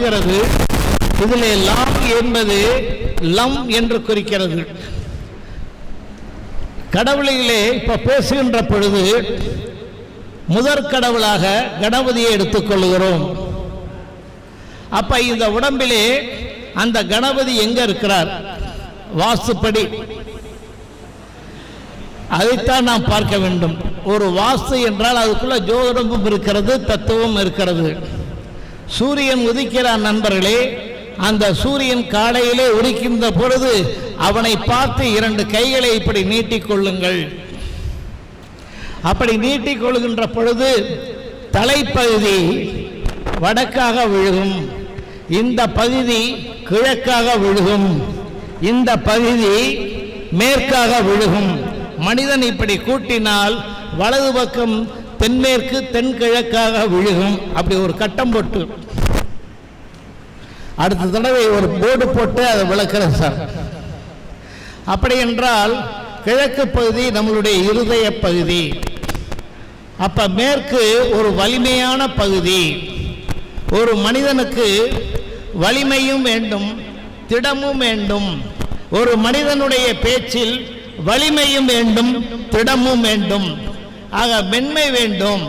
குறிக்கிறது இதிலே லாம் என்பது லம் என்று குறிக்கிறது. கடவுளிலே இப்போ பேசுகின்ற பொழுது முதற் கடவுளாக கணபதியை எடுத்துக்கொள்கிறோம் அப்ப இந்த உடம்பிலே அந்த கணபதி எங்க இருக்கிறார்? வாஸ்துப்படி. அதைத்தான் நாம் பார்க்க வேண்டும். ஒரு வாஸ்து என்றால் அதுக்குள்ள ஜோதிடமும் இருக்கிறது தத்துவம் இருக்கிறது. சூரியன் உதிக்கிறான் நண்பர்களே அந்த சூரியன் காலையிலே உதிக்கின்ற பொழுது அவனை பார்த்து இரண்டு கைகளை இப்படி நீட்டிக் கொள்ளுங்கள். அப்படி நீட்டிக் கொள்கின்ற பொழுது தலைப்பகுதி வடக்காக விழுகும் இந்த பகுதி கிழக்காக விழுகும் இந்த பகுதி மேற்காக விழுகும். மனிதன் இப்படி கூட்டினால் வலது பக்கம் தென்மேற்கு தென்கிழக்காக விழுகும். அப்படி ஒரு கட்டம் போட்டு. அடுத்த தடவை ஒரு போர்டு போட்டு அதை விளக்குறேன் சார். அப்படி என்றால் கிழக்கு பகுதி நம்மளுடைய இருதய பகுதி. அப்ப மேற்கு ஒரு வலிமையான பகுதி. ஒரு மனிதனுக்கு வலிமையும் வேண்டும் திடமும் வேண்டும். ஒரு மனிதனுடைய பேச்சில் வலிமையும் வேண்டும் திடமும் வேண்டும். ஆக மென்மை வேண்டும்.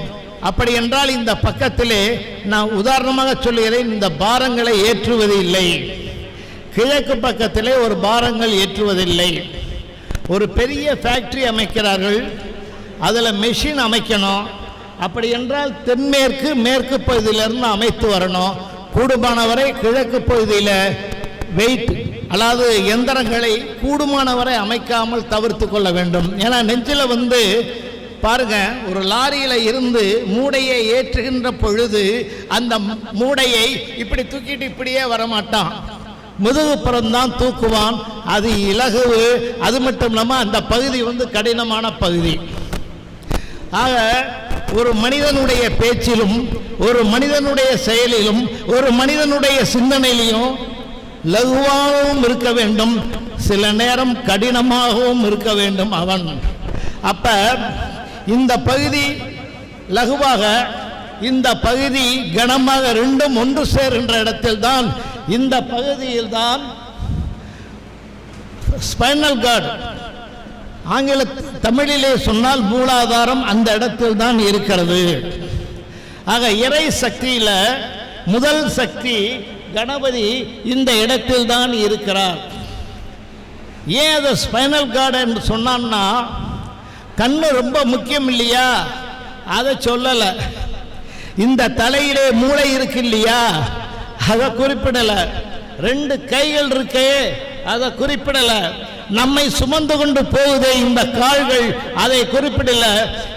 அப்படி என்றால் இந்த பக்கத்திலே நான் உதாரணமாக சொல்லுகிறேன் இந்த பாரங்களை ஏற்றுவது இல்லை கிழக்கு பக்கத்திலே ஒரு பாரங்கள் ஏற்றுவதில்லை. ஒரு பெரிய ஃபேக்ட்ரி அமைக்கிறார்கள் அதில் மெஷின் அமைக்கணும். அப்படி என்றால் தென்மேற்கு மேற்கு பகுதியிலிருந்து அமைத்து வரணும். கூடுமானவரை கிழக்கு பகுதியில் வெயிட் அதாவது எந்திரங்களை கூடுமானவரை அமைக்காமல் தவிர்த்து கொள்ள வேண்டும். ஏன்னா நெஞ்சில் வந்து பாருங்க ஒரு லாரியில் இருந்து மூடையை ஏற்றுகின்ற பொழுது அந்த மூடையை இப்படி தூக்கிட்டு இப்படியே வரமாட்டான். முதுகுப்புறம் தான் தூக்குவான். அது இலகுவு. அது மட்டும் இல்லாமல் அந்த பகுதி வந்து கடினமான பகுதி. ஆக ஒரு மனிதனுடைய பேச்சிலும் ஒரு மனிதனுடைய செயலிலும் ஒரு மனிதனுடைய சிந்தனையிலும் லகுவாகவும் இருக்க வேண்டும். சில நேரம் கடினமாகவும் இருக்க வேண்டும் அவன். அப்ப இந்த பகுதி லகுவாக இந்த பகுதி கனமாக ரெண்டும் ஒன்று சேருகின்ற இடத்தில் தான் இந்த பகுதியில் தான் ஸ்பைனல் கார்டு. ஆங்கில தமிழிலே சொன்னால் மூலாதாரம் அந்த இடத்தில் தான் இருக்கிறது. ஆக இறை சக்தியில முதல் சக்தி கணபதி இந்த இடத்தில் தான் இருக்கிறார். ஏன் அதை ஸ்பைனல் கார்டு என்று சொன்னான்னா கண்ணு ரொம்ப முக்கியம் இல்லையா? அதை சொல்லலை. இந்த தலையிலே மூளை இருக்கு இல்லையா? அதை குறிப்பிடல. ரெண்டு கைகள் இருக்கே அதை குறிப்பிடல. நம்மை சுமந்து கொண்டு போகுதே இந்த கால்கள் அதை குறிப்பிடல.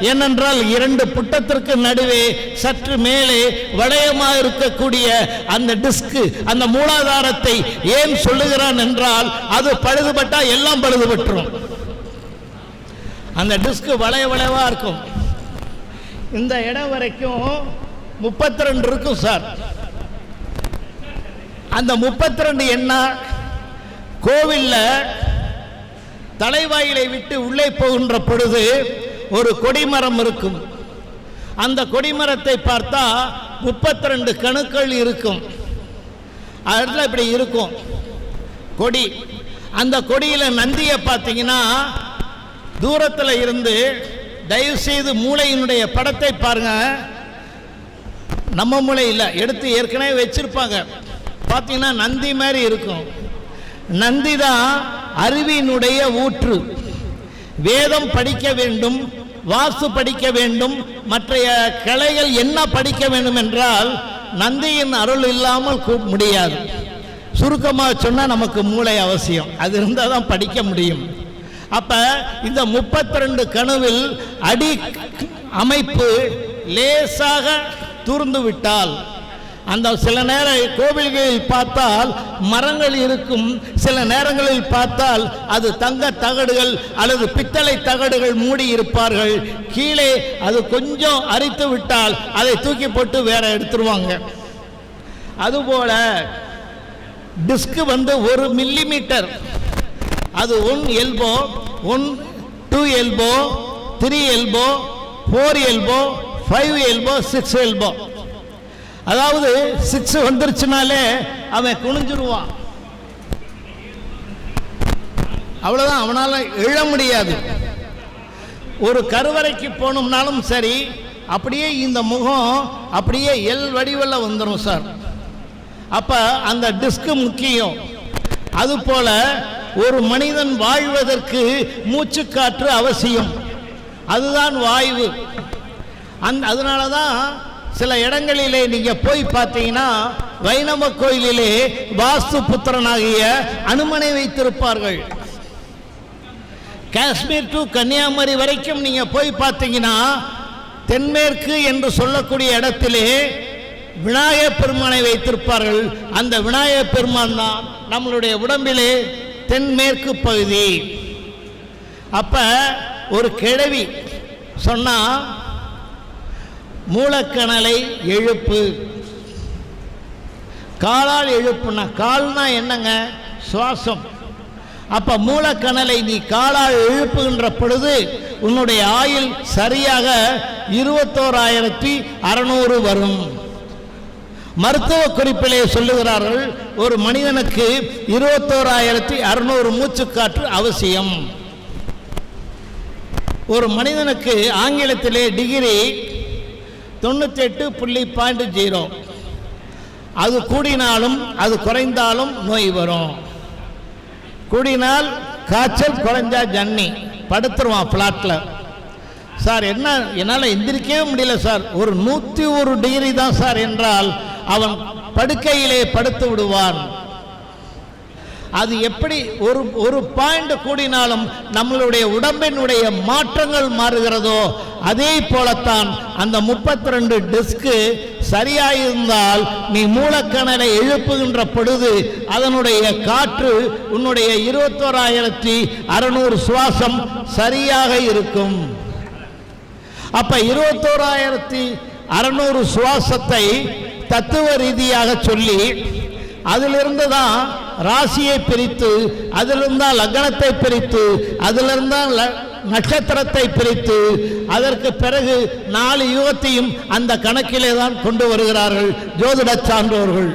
ஏனென்றால் இரண்டு புட்டத்திற்கு நடுவே சற்று மேலே வளையமாக இருக்கக்கூடிய அந்த டிஸ்க் அந்த மூலாதாரத்தை ஏன் சொல்லுகிறான் என்றால் அது பழுதுபட்டா எல்லாம் பழுதுபட்டுரும். அந்த டிஸ்க் வளைய வளைவா இருக்கும். இந்த இடம் வரைக்கும் முப்பத்தி ரெண்டு இருக்கும் சார். அந்த முப்பத்தி ரெண்டு என்ன? கோவில்ல தலைவாயிலை விட்டு உள்ளே போகின்ற பொழுது ஒரு கொடிமரம் இருக்கும். அந்த கொடிமரத்தை பார்த்தா முப்பத்தி ரெண்டு கணுக்கள் இருக்கும். அதில் இப்படி இருக்கும். கொடி. அந்த கொடியில் நந்தியை பார்த்தீங்கன்னா தூரத்தில் இருந்து தயவு செய்து மூளையினுடைய படத்தை பாருங்க. நம்ம மூளை இல்லை எடுத்து ஏற்கனவே வச்சிருப்பாங்க. பார்த்தீங்கன்னா நந்தி மாதிரி இருக்கும். நந்தி தான் அறிவினுடைய ஊற்று. வேதம் படிக்க வேண்டும் வாஸ்து படிக்க வேண்டும் மற்றைய கிளைகள் என்ன படிக்க வேண்டும் என்றால் நந்தியின் அருள் இல்லாமல் முடியாது. சுருக்கமாக சொன்னால் நமக்கு மூளை அவசியம். அது இருந்தால் தான் படிக்க முடியும். அப்ப இந்த முப்பத்தி ரெண்டு கனவில் அடி அமைப்பு லேசாக தூர்ந்து விட்டால் அந்த சில நேர கோவில்களில் பார்த்தால் மரங்கள் இருக்கும் சில நேரங்களில் பார்த்தால் அது தங்க தகடுகள் அல்லது பித்தளை தகடுகள் மூடி இருப்பார்கள். கீழே அது கொஞ்சம் அரித்து விட்டால் அதை தூக்கி போட்டு வேற எடுத்துருவாங்க. அதுபோல டிஸ்க் வந்து ஒரு மில்லிமீட்டர். அது one elbow one two elbow three elbow four elbow five elbow six elbow அதாவது சிக்ஸ் வந்துருச்சுனாலே அவன் குனிஞ்சிருவான். அவ்வளோதான் அவனால் எழ முடியாது. ஒரு கருவறைக்கு போனோம்னாலும் சரி அப்படியே இந்த முகம் அப்படியே எல் வடிவில் வந்துடும் சார். அப்போ அந்த டிஸ்க்கு முக்கியம். அதுபோல ஒரு மனிதன் வாழ்வதற்கு மூச்சுக்காற்று அவசியம். அதுதான் வாய்வு. அந் அதனால தான் சில இடங்களிலே நீங்கள் போய் பார்த்தீங்கன்னா வைணவ கோயிலிலே வாஸ்து புத்திரனாகிய அனுமனை வைத்திருப்பார்கள். காஷ்மீர் டு கன்னியாகுமரி வரைக்கும் நீங்கள் போய் பார்த்தீங்கன்னா தென்மேற்கு என்று சொல்லக்கூடிய இடத்திலே விநாயகப் பெருமானை வைத்திருப்பார்கள். அந்த விநாயகப் பெருமான் தான் நம்மளுடைய உடம்பிலே தென்மேற்கு பகுதி. அப்ப ஒரு கிழவி சொன்னா மூலக்கணலை எழுப்பு. காலால் எழுப்புனா கால்னா என்னங்க? சுவாசம். அப்ப மூலக்கணலை நீ காலால் எழுப்புகின்ற பொழுது உன்னுடைய ஆயுள் சரியாக இருபத்தோராயிரத்தி அறநூறு வரும். மருத்துவ குறிப்பிலே சொல்லுகிறார்கள் ஒரு மனிதனுக்கு இருபத்தோராயிரத்தி அறுநூறு மூச்சுக்காற்று அவசியம். ஒரு மனிதனுக்கு ஆங்கிலத்திலே டிகிரி தொண்ணூற்றி எட்டு புள்ளி பாயிண்ட் ஜீரோ அது கூடினாலும் அது குறைந்தாலும் நோய் வரும். கூடினால் காய்ச்சல் குறைஞ்சா ஜன்னி. படுத்துருவான் ஃப்ளாட்டில் சார் என்ன என்னால் எந்திரிக்கவே முடியல சார். ஒரு நூற்றி ஒரு டிகிரி தான் சார் என்றால் அவன் படுக்கையிலே படுத்து விடுவான். அது எப்படி ஒரு ஒரு பாயிண்ட் கூடினாலும் நம்மளுடைய உடம்பினுடைய மாற்றங்கள் மாறுகிறதோ அதே போலத்தான் அந்த முப்பத்தி ரெண்டு டிஸ்கு சரியாயிருந்தால் நீ மூலக்கணலை எழுப்புகின்ற பொழுது அதனுடைய காற்று உன்னுடைய இருபத்தோராயிரத்தி அறுநூறு சுவாசம் சரியாக இருக்கும். அப்ப இருபத்தோராயிரத்தி அறுநூறு சுவாசத்தை தத்துவ ரீதியாக சொல்லி அதிலிருந்து தான் ராசியை பிரித்து அதிலிருந்து தான் லக்னத்தை பிரித்து அதிலிருந்து தான் ல- நட்சத்திரத்தை பிரித்து அதற்கு பிறகு நாலு யுகத்தையும் அந்த கணக்கிலே தான் கொண்டு வருகிறார்கள் ஜோதிட சான்றோர்கள்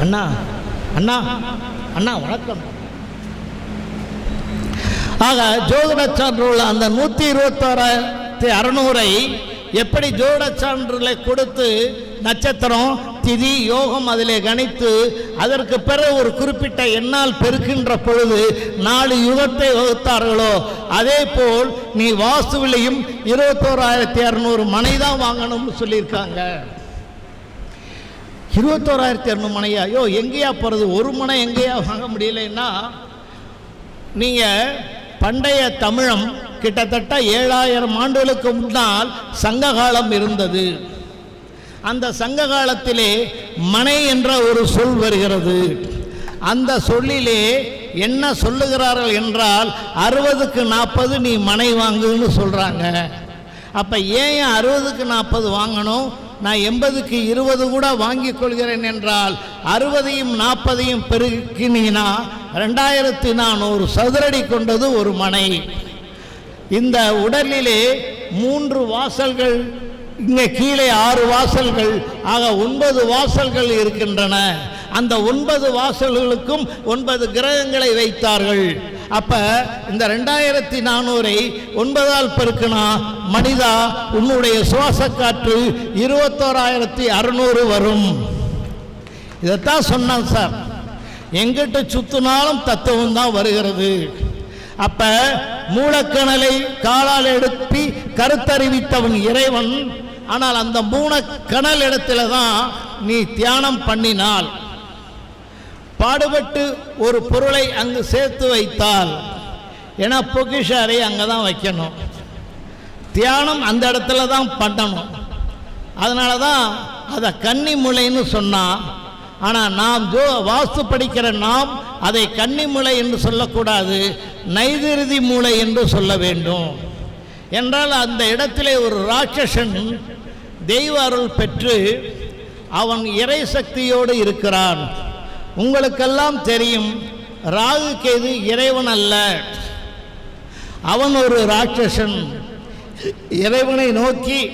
அண்ணா அண்ணா அண்ணா வணக்கம். ஆக ஜோதிட சான்றுள்ள அந்த நூற்றி இருபத்தோராயிரத்தி அறநூறை எப்படி ஜோட சான்றுகளை கொடுத்து நட்சத்திரம் திதி யோகம் அதிலே கணித்து அதற்கு பிறகு ஒரு குறிப்பிட்ட எண்ணால் பெருக்கின்ற பொழுது நாலு யுகத்தை வகுத்தார்களோ அதே போல் நீ வாசுவிலையும் இருபத்தோராயிரத்தி அறநூறு மனை தான் வாங்கணும்னு சொல்லியிருக்காங்க. இருபத்தோராயிரத்தி இரநூறு மனையா ஐயோ எங்கேயா போகிறது ஒரு மனை எங்கேயா வாங்க முடியலைன்னா நீங்கள் பண்டைய தமிழம் கிட்டத்தட்ட ஏழாயிரம் ஆண்டுகளுக்கு முன்னால் சங்ககாலம் இருந்தது. அந்த சங்க காலத்திலே மனை என்ற ஒரு சொல் வருகிறது. அந்த சொல்லிலே என்ன சொல்லுகிறார்கள் என்றால் அறுபதுக்கு நாற்பது நீ மனை வாங்குன்னு சொல்கிறாங்க அப்போ ஏன் அறுபதுக்கு நாற்பது வாங்கணும்? நான் எண்பதுக்கு இருபது கூட வாங்கிக் கொள்கிறேன் என்றால் அறுபதையும் நாற்பதையும் பெருக்கினா ரெண்டாயிரத்தி நானூறு சதுரடி கொண்டது ஒரு மனை. இந்த உடலிலே மூன்று வாசல்கள் இங்கே கீழே ஆறு வாசல்கள் ஆக ஒன்பது வாசல்கள் இருக்கின்றன. அந்த ஒன்பது வாசல்களுக்கும் ஒன்பது கிரகங்களை வைத்தார்கள். அப்ப இந்த ரெண்டாயிரத்தி நானூறை ஒன்பதால் பெருக்கினா மனிதா உன்னுடைய சுவாச காற்று இருபத்தோராயிரத்தி அறுநூறு வரும். இதைத்தான் சொன்னான் சார். எங்கிட்ட சுத்தினாலும் தத்துவம் தான் வருகிறது. அப்ப மூலக்கணலை காலால் எடுப்பி கருத்தறிவித்தவன் இறைவன். ஆனால் அந்த மூலக்கணல் இடத்துல தான் நீ தியானம் பண்ணினால். பாடுபட்டு ஒரு பொருளை அங்கு சேர்த்து வைத்தால் ஏன்னா பொக்கிஷ அறை அங்கே தான் வைக்கணும். தியானம் அந்த இடத்துல தான் பண்ணணும். அதனால தான் அதை கன்னி முளைன்னு சொன்னான் ஆனால் நாம் ஜோ வாஸ்து படிக்கிற நாம் அதை கன்னி மூளை என்று சொல்லக்கூடாது நைதிருதி மூளை என்று சொல்ல வேண்டும். என்றால் அந்த இடத்திலே ஒரு ராட்சசன் தெய்வ அருள் பெற்று அவன் இறை சக்தியோடு இருக்கிறான். உங்களுக்கெல்லாம் தெரியும் ராகு கேது இறைவன் அல்ல. அவன் ஒரு ராட்சசன். இறைவனை நோக்கி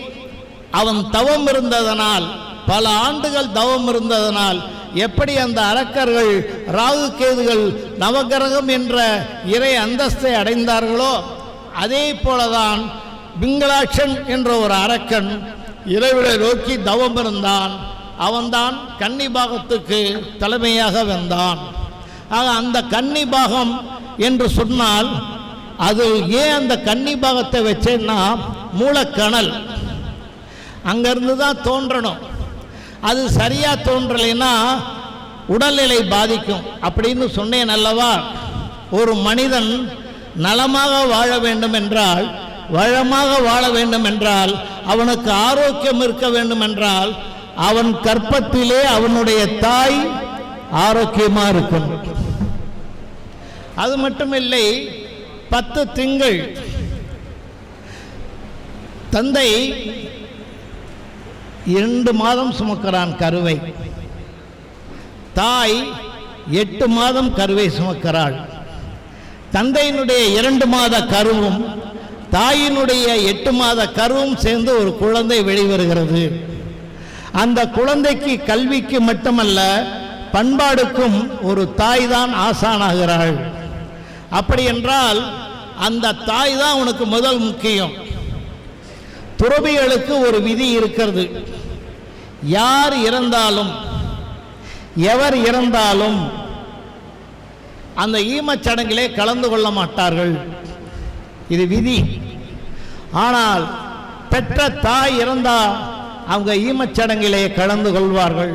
அவன் தவம் இருந்ததனால் பல ஆண்டுகள் தவம் இருந்ததனால் எப்படி அந்த அரக்கர்கள் ராகு கேதுகள் நவகிரகம் என்ற இறை அந்தஸ்தை அடைந்தார்களோ அதே போலதான் பிங்களாட்சன் என்ற ஒரு அரக்கன் இறைவனை நோக்கி தவம் இருந்தான். அவன்தான் கன்னிபாகத்துக்கு தலைமையாக வந்தான். ஆக அந்த கன்னிபாகம் என்று சொன்னால் அது ஏன் அந்த கன்னிபாகத்தை வச்சேன்னா மூலக்கணல் அங்கேருந்து தான் தோன்றணும். அது சரியாக தோன்றலைன்னா உடல்நிலை பாதிக்கும். அப்படின்னு சொன்னேன் அல்லவா? ஒரு மனிதன் நலமாக வாழ வேண்டும் என்றால் வளமாக வாழ வேண்டும் என்றால் அவனுக்கு ஆரோக்கியம் இருக்க வேண்டும் என்றால் அவன் கற்பத்திலே அவனுடைய தாய் ஆரோக்கியமாக இருக்கணும். அது மட்டுமில்லை பத்து திங்கள் தந்தை இரண்டு மாதம் சுமக்கிறான் கருவை. தாய் எட்டு மாதம் கருவை சுமக்கிறாள். தந்தையினுடைய இரண்டு மாத கருவும் தாயினுடைய எட்டு மாத கருவும் சேர்ந்து ஒரு குழந்தை வெளிவருகிறது. அந்த குழந்தைக்கு கல்விக்கு மட்டுமல்ல பண்பாடுக்கும் ஒரு தாய் தான் ஆசானாகிறாள். அப்படி என்றால் அந்த தாய் தான் உனக்கு முதல் முக்கியம். துறவிகளுக்கு ஒரு விதி இருக்கிறது. யார் இறந்தாலும் எவர் இறந்தாலும் அந்த ஈமச்சடங்கிலே கலந்து கொள்ள மாட்டார்கள். இது விதி. ஆனால் பெற்ற தாய் இறந்தால் அவங்க ஈமச்சடங்கிலே கலந்து கொள்வார்கள்.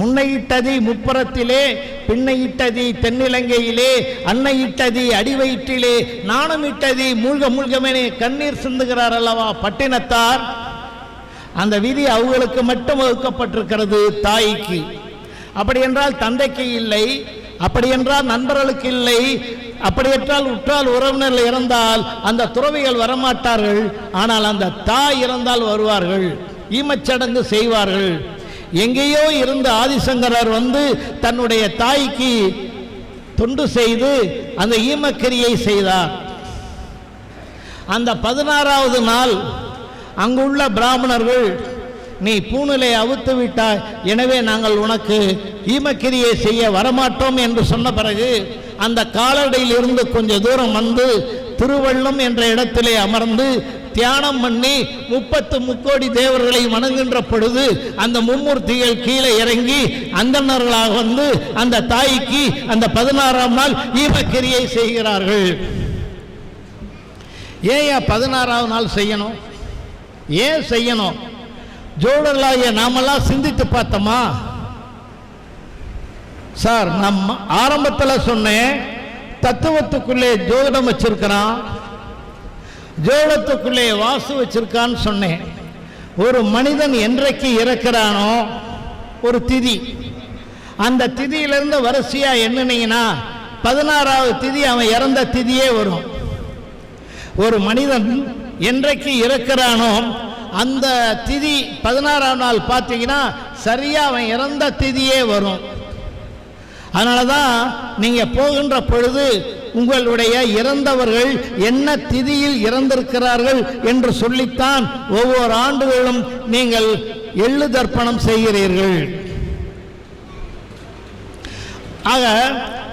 முன்னையிட்டதி முப்புறத்திலே பின்னையிட்டதி தென்னிலங்கையிலே அன்னையிட்டதி அடிவயிற்றிலே நாணமிட்டதி மூழ்க மூழ்கமேனே கண்ணீர் சிந்துகிறார் அல்லவா பட்டினத்தார்? அந்த விதி அவங்களுக்கு மட்டும் வகுக்கப்பட்டிருக்கிறது தாய்க்கு. அப்படி என்றால் தந்தைக்கு இல்லை அப்படி என்றால் நண்பர்களுக்கு இல்லை அப்படி என்றால் உற்றால் உறவினர்கள் இறந்தால் அந்த துறவிகள் வரமாட்டார்கள். ஆனால் அந்த தாய் இறந்தால் வருவார்கள். ஈமச்சடங்கு செய்வார்கள். எங்கேயோ இருந்த ஆதிசங்கரர் வந்து தன்னுடைய தாய்க்கு தொண்டு செய்து அந்த ஈமக்கிரியை செய்தார். அந்த பதினாறாவது நாள் அங்குள்ள பிராமணர்கள் நீ பூணிலை அவுத்து விட்டாய். எனவே நாங்கள் உனக்கு ஈமக்கிரியை செய்ய வரமாட்டோம் என்று சொன்ன பிறகு அந்த காலடியில் இருந்து கொஞ்சம் தூரம் வந்து திருவள்ளம் என்ற இடத்திலே அமர்ந்து தியானம் பண்ணி முப்பத்து முக்கோடி தேவர்களை வணங்குகின்ற பொழுது அந்த மும்மூர்த்திகள் கீழே இறங்கி அந்தனர்களாக வந்து அந்த தாய்க்கு அந்த பதினாறாம் நாள் ஈமக்கிரியை செய்கிறார்கள். ஏன் பதினாறாவது நாள் செய்யணும்? ஏன் செய்யணும்? ஜோடர்களாகிய நாமெல்லாம் சிந்தித்து பார்த்தோமா? சார் நம் ஆரம்பத்தில் சொன்னேன் தத்துவத்துக்குள்ளே ஜோதிடம் வச்சிருக்கிறான். ஜோதிடத்துக்குள்ளே வாசு வச்சிருக்கான்னு சொன்னேன். ஒரு மனிதன் என்றைக்கு இறக்கிறானோ ஒரு திதி. அந்த திதியிலிருந்து வரிசையாக எண்ணினீங்கன்னா பதினாறாவது திதி அவன் இறந்த திதியே வரும். ஒரு மனிதன் என்றைக்கு இறக்கிறானோ அந்த திதி பதினாறாம் நாள் பார்த்தீங்கன்னா சரியாக அவன் இறந்த திதியே வரும். அதனால தான் நீங்கள் போகின்ற பொழுது உங்களுடைய இறந்தவர்கள் என்ன திதியில் இறந்திருக்கிறார்கள் என்று சொல்லித்தான் ஒவ்வொரு ஆண்டுகளும் நீங்கள் எள்ளு தர்ப்பணம் செய்கிறீர்கள். ஆக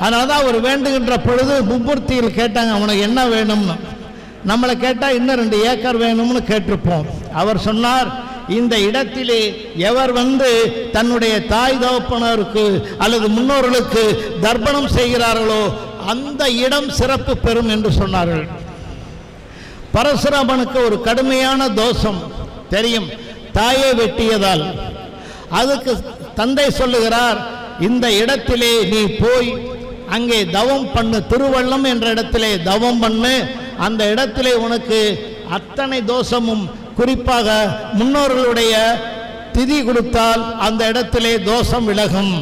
அதனால தான் அவர் வேண்டுகின்ற பொழுது மும்மூர்த்தியில் கேட்டாங்க அவனுக்கு என்ன வேணும்னு? நம்மளை கேட்டால் இன்னும் ரெண்டு ஏக்கர் வேணும்னு கேட்டிருப்போம். அவர் சொன்னார் இந்த இடத்திலே எவர் வந்து தன்னுடைய தாய் தகப்பனருக்கு அல்லது முன்னோர்களுக்கு தர்ப்பணம் செய்கிறார்களோ அந்த இடம் சிறப்பு பெறும் என்று சொன்னார்கள். பரசுராமனுக்கு ஒரு கடுமையான தோஷம். தெரியும். தாயை வெட்டியதால். அதுக்கு தந்தை சொல்லுகிறார் இந்த இடத்திலே நீ போய் அங்கே தவம் பண்ணு. திருவள்ளம் என்ற இடத்திலே தவம் பண்ணு. அந்த இடத்திலே உனக்கு அத்தனை தோஷமும் குறிப்பாக முன்னோர்களுடைய திதி கொடுத்தால் அந்த இடத்திலே தோஷம் விலகும்.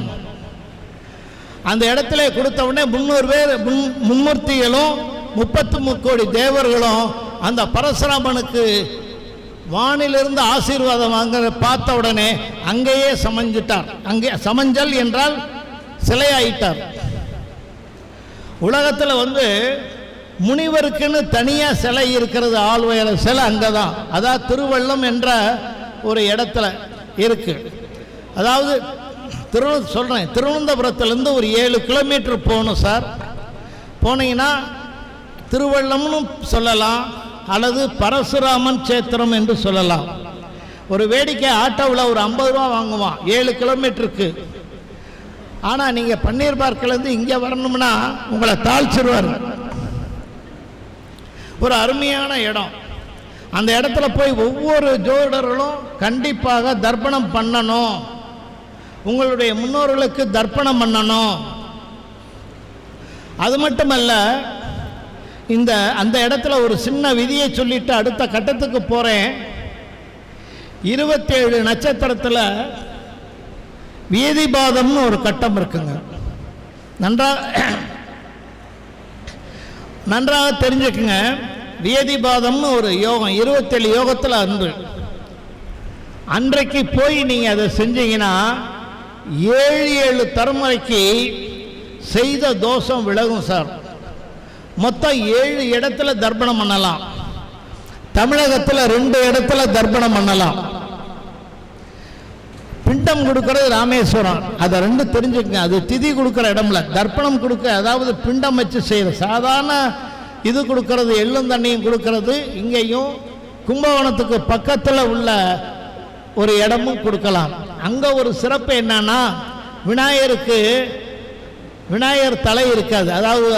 அந்த இடத்துல கொடுத்த உடனே முன்னூறு பேர் முன் மும்மூர்த்திகளும் முப்பத்து முக்கோடி தேவர்களும் அந்த பரசுராமனுக்கு வானிலிருந்து ஆசீர்வாதம் வாங்க பார்த்த உடனே அங்கேயே சமஞ்சிட்டார். அங்கே சமஞ்சல் என்றால் சிலையாயிட்டார். உலகத்தில் வந்து முனிவருக்குன்னு தனியாக சிலை இருக்கிறது ஆழ்வயல சிலை அங்கே தான் அதான் திருவள்ளம் என்ற ஒரு இடத்துல இருக்கு. அதாவது திரு சொல்கிறேன் திருவனந்தபுரத்துலேருந்து ஒரு ஏழு கிலோமீட்டர் போகணும் சார். போனீங்கன்னா திருவள்ளம்னு சொல்லலாம் அல்லது பரசுராமன் சேத்திரம் என்று சொல்லலாம். ஒரு வேடிக்கை ஆட்டோவில் ஒரு ஐம்பது ரூபா வாங்குவான் ஏழு கிலோமீட்டருக்கு. ஆனால் நீங்கள் பன்னீர் பார்க்கிலேருந்து இங்கே வரணும்னா உங்களை தாழ்ச்சிடுவார் ஒரு அருமையான இடம். அந்த இடத்துல போய் ஒவ்வொரு ஜோதிடர்களும் கண்டிப்பாக தர்ப்பணம் பண்ணணும். உங்களுடைய முன்னோர்களுக்கு தர்ப்பணம் பண்ணணும். அது மட்டுமல்ல இந்த அந்த இடத்துல ஒரு சின்ன விதியை சொல்லிட்டு அடுத்த கட்டத்துக்கு போகிறேன் இருபத்தேழு நட்சத்திரத்தில் வேதிபாதம்னு ஒரு கட்டம் இருக்குங்க. நன்றாக நன்றாக தெரிஞ்சுக்குங்க. வேதிபாதம்னு ஒரு யோகம் இருபத்தேழு யோகத்தில் அன்று அன்றைக்கு போய் நீங்கள் அதை செஞ்சீங்கன்னா ஏழு ஏழு தலைமுறைக்கு செய்த தோஷம் விலகும் சார். மொத்தம் ஏழு இடத்துல தர்ப்பணம் பண்ணலாம். தமிழகத்தில் ரெண்டு இடத்துல தர்ப்பணம் பண்ணலாம். பிண்டம் கொடுக்கறது ராமேஸ்வரம். அதை ரெண்டு தெரிஞ்சுக்கங்க. அது திதி கொடுக்குற இடம்ல. தர்ப்பணம் கொடுக்க அதாவது பிண்டம் வச்சு செய்கிற சாதாரண இது கொடுக்கறது எள்ளும் தண்ணியும் கொடுக்கறது இங்கேயும் கும்பகோணத்துக்கு பக்கத்தில் உள்ள ஒரு இடமும் கொடுக்கலாம். அங்கே ஒரு சிறப்பு என்னன்னா விநாயகருக்கு விநாயகர் தலை இருக்காது. அதாவது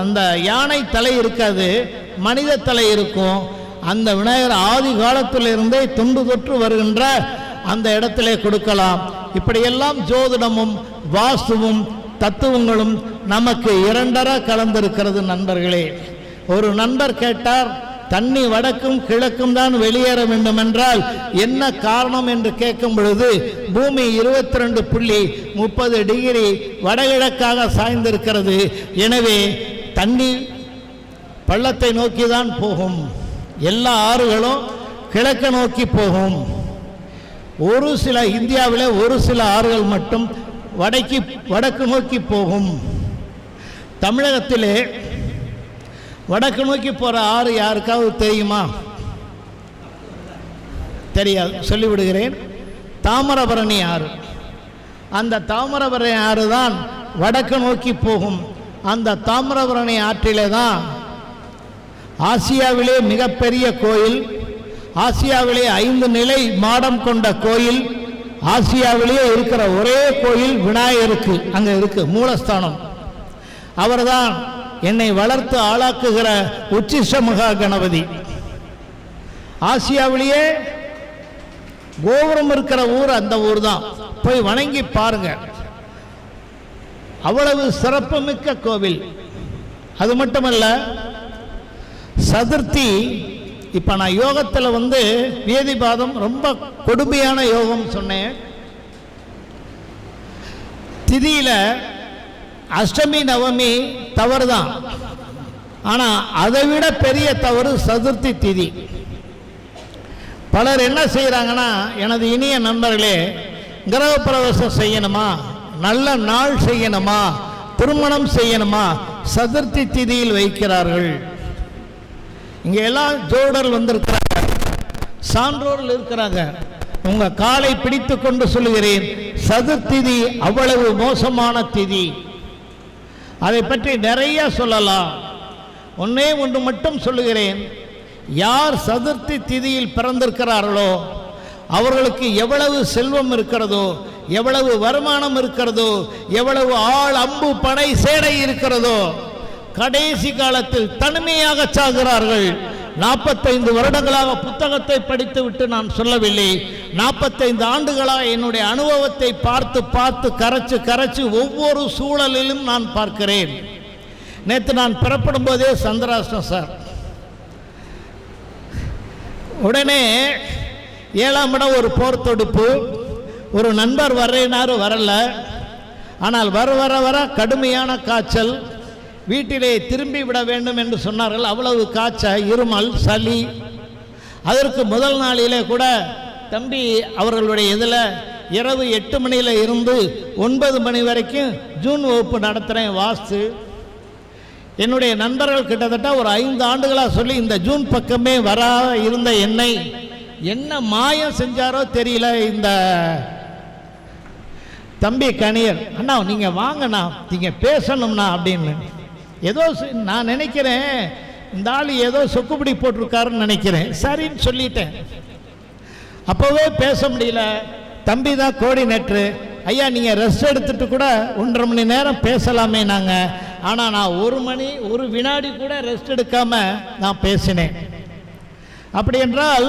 அந்த யானை தலை இருக்காது. மனித தலை இருக்கும். அந்த விநாயகர் ஆதி காலத்திலிருந்தே தொண்டு தொற்று வருகின்ற அந்த இடத்திலே கொடுக்கலாம். இப்படியெல்லாம் ஜோதிடமும் வாஸ்துவும் தத்துவங்களும் நமக்கு இரண்டரா கலந்திருக்கிறது நண்பர்களே. ஒரு நண்பர் கேட்டார் தண்ணி வடக்கும் கிழக்கும் தான் வெளியேற வேண்டும் என்றால் என்ன காரணம்? என்று கேட்கும் பொழுது பூமி இருபத்தி ரெண்டு புள்ளி முப்பது டிகிரி வடகிழக்காக சாய்ந்திருக்கிறது. எனவே தண்ணி பள்ளத்தை நோக்கி தான் போகும். எல்லா ஆறுகளும் கிழக்க நோக்கி போகும். ஒரு சில இந்தியாவில் ஒரு சில ஆறுகள் மட்டும் வடக்கு வடக்கு நோக்கி போகும். தமிழகத்திலே வடக்கு நோக்கி போகிற ஆறு யாருக்காவது தெரியுமா? தெரியாது. சொல்லிவிடுகிறேன். தாமிரபரணி ஆறு. அந்த தாமிரபரணி ஆறு தான் வடக்கு நோக்கி போகும். அந்த தாமிரபரணி ஆற்றிலே தான் ஆசியாவிலே மிகப்பெரிய கோயில் ஆசியாவிலே ஐந்து நிலை மாடம் கொண்ட கோயில் ஆசியாவிலேயே இருக்கிற ஒரே கோயில் விநாயகருக்கு அங்கே இருக்கு மூலஸ்தானம். அவர்தான் என்னை வளர்த்து ஆளாக்குகிற உச்சிஷ மகா கணபதி. ஆசியாவிலேயே கோபுரம் இருக்கிற ஊர் அந்த ஊர் தான் போய் வணங்கி பாருங்க. அவ்வளவு சிறப்புமிக்க கோவில். அது மட்டுமல்ல சதுர்த்தி இப்போ நான் யோகத்தில் வந்து வேதிபாதம் ரொம்ப கொடுமையான யோகம் சொன்னேன். திதியில் அஷ்டமி நவமி தவறு தான் ஆனால் அதை விட பெரிய தவறு சதுர்த்தி திதி. பலர் என்ன செய்கிறாங்கன்னா எனது இனிய நண்பர்களே கிரகப்பிரவேசம் செய்யணுமா? நல்ல நாள் செய்யணுமா? திருமணம் செய்யணுமா? சதுர்த்தி திதியில் வைக்கிறார்கள். இங்கே எல்லாம் ஜோடர் வந்திருக்கிறாங்க. சான்றோர்கள் இருக்கிறாங்க. உங்க காலை பிடித்து கொண்டு சொல்லுகிறேன் சதுர்த்திதி அவ்வளவு மோசமான திதி. அதை பற்றி நிறைய சொல்லலாம். ஒன்னே ஒன்று மட்டும் சொல்லுகிறேன். யார் சதுர்த்தி திதியில் பிறந்திருக்கிறார்களோ அவர்களுக்கு எவ்வளவு செல்வம் இருக்கிறதோ எவ்வளவு வருமானம் இருக்கிறதோ எவ்வளவு ஆள் அம்பு படை சேடை இருக்கிறதோ கடைசி காலத்தில் தனிமையாக சாகிறார்கள். நாற்பத்தைந்து வருடங்களாக புத்தகத்தை படித்துவிட்டு நான் சொல்லவில்லை. நாற்பத்தைந்து ஆண்டுகளாக என்னுடைய அனுபவத்தை பார்த்து பார்த்து கரைச்சு கரைச்சு ஒவ்வொரு சூழலிலும் நான் பார்க்கிறேன். நேற்று நான் புறப்படும் போதே சந்திராஷ்டம் சார். உடனே ஏழாம் இடம் ஒரு போர் தொடுப்பு. ஒரு நண்பர் வர்றேனாரு வரல. ஆனால் வர வர வர கடுமையான காய்ச்சல். வீட்டிலே திரும்பி விட வேண்டும் என்று சொன்னார்கள். அவ்வளவு காய்ச்ச இருமல் சளி. அதற்கு முதல் நாளிலே கூட தம்பி அவர்களுடைய இதில் இரவு எட்டு மணியில் இருந்து ஒன்பது மணி வரைக்கும் ஜூன் வகுப்பு நடத்துகிறேன் வாஸ்து. என்னுடைய நண்பர்கள் கிட்டத்தட்ட ஒரு ஐந்து ஆண்டுகளாக சொல்லி இந்த ஜூன் பக்கமே வரா இருந்த என்னை என்ன மாயம் செஞ்சாரோ தெரியல இந்த தம்பி கணியர் அண்ணா நீங்கள் வாங்கண்ணா நீங்கள் பேசணும்ண்ணா அப்படின்னு. ஏதோ நான் நினைக்கிறேன் இந்த ஆள் ஏதோ சொக்குப்பிடி போட்டிருக்காருன்னு நினைக்கிறேன். சரின்னு சொல்லிட்டேன். அப்போவே பேச முடியல. தம்பி தான் கோஆர்டினேட்ரு. ஐயா நீங்கள் ரெஸ்ட் எடுத்துட்டு கூட ஒன்றரை மணி நேரம் பேசலாமே நாங்கள் ஆனால் நான் ஒரு மணி ஒரு வினாடி கூட ரெஸ்ட் எடுக்காமல் நான் பேசினேன். அப்படி என்றால்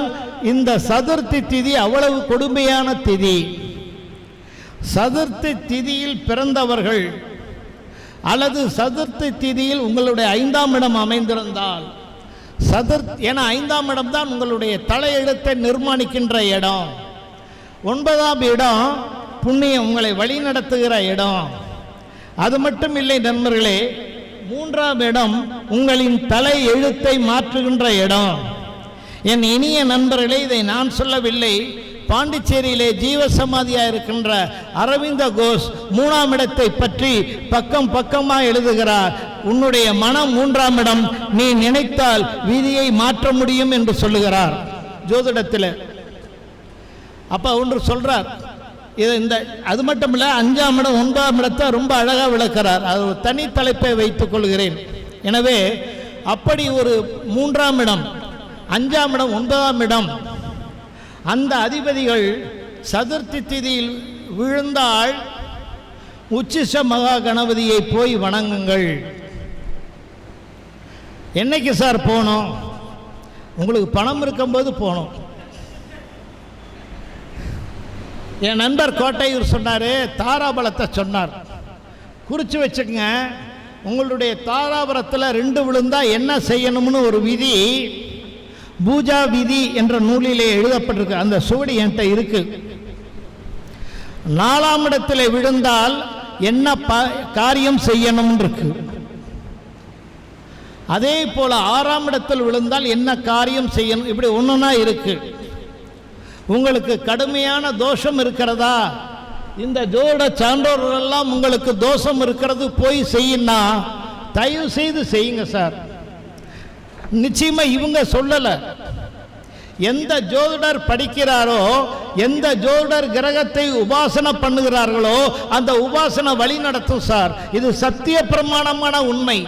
இந்த சதுர்த்தி திதி அவ்வளவு கொடுமையான திதி. சதுர்த்தி திதியில் பிறந்தவர்கள் அல்லது சதுர்த்தி திதியில் உங்களுடைய ஐந்தாம் இடம் அமைந்திருந்தால் சதுர் ஏன்னா ஐந்தாம் இடம் தான் உங்களுடைய தலையெழுத்தை நிர்மாணிக்கின்ற இடம். ஒன்பதாம் இடம் புண்ணியம் உங்களை வழிநடத்துகிற இடம். அது மட்டும் இல்லை நண்பர்களே மூன்றாம் இடம் உங்களின் தலை எழுத்தை மாற்றுகின்ற இடம். என் இனிய நண்பர்களே இதை நான் சொல்லவில்லை. பாண்டிச்சேரியிலே ஜீவசமாதியாக இருக்கின்ற அரவிந்த கோஷ் மூணாம் இடத்தை பற்றி பக்கம் பக்கமாக எழுதுகிறார். உன்னுடைய மனம் மூன்றாம் இடம். நீ நினைத்தால் வீதியை மாற்ற முடியும் என்று சொல்லுகிறார். ஜோதிடத்தில். அப்போ ஒன்று சொல்கிறார் இது இந்த அது மட்டும் இல்லை அஞ்சாம் இடம் ஒன்பதாம் இடத்தை ரொம்ப அழகாக விளக்கிறார். அது ஒரு தனி தலைப்பை வைத்துக் கொள்கிறேன். எனவே அப்படி ஒரு மூன்றாம் இடம் அஞ்சாம் இடம் ஒன்பதாம் இடம் அந்த அதிபதிகள் சதுர்த்தி திதியில் விழுந்தால் உச்சிஷ மகா கணபதியை போய் வணங்குங்கள். என்னைக்கு சார் போகணும்? உங்களுக்கு பணம் இருக்கும்போது போகணும். என் நண்பர் கோட்டையூர் சொன்னார் தாராபலத்தை சொன்னார். குறித்து வச்சுக்கங்க உங்களுடைய தாராபுரத்தில் ரெண்டு விழுந்தால் என்ன செய்யணும்னு ஒரு விதி பூஜா விதி என்ற நூலிலே எழுதப்பட்டிருக்கு. அந்த சுவடி என்கிட்ட இருக்கு. நாலாம் இடத்தில் விழுந்தால் என்ன ப காரியம் செய்யணும் இருக்கு அதே போல ஆறாம் இடத்தில் விழுந்தால் என்ன காரியம் செய்யணும்? இப்படி ஒன்றுனா இருக்கு. உங்களுக்கு கடுமையான தோஷம் இருக்கிறதா? இந்த ஜோட சான்றோர்கள் எல்லாம் உங்களுக்கு தோஷம் இருக்கிறது போய் செய்யினா தயவு செய்து செய்யுங்க சார். நிச்சயமா இவங்க சொல்லல. எந்த ஜோதிடர் படிக்கிறாரோ எந்த ஜோதிடர் கிரகத்தை உபாசனை பண்ணுகிறார்களோ அந்த உபாசனை வழி நடத்தும் சார். இது சத்திய பிரமாணமான உண்மை.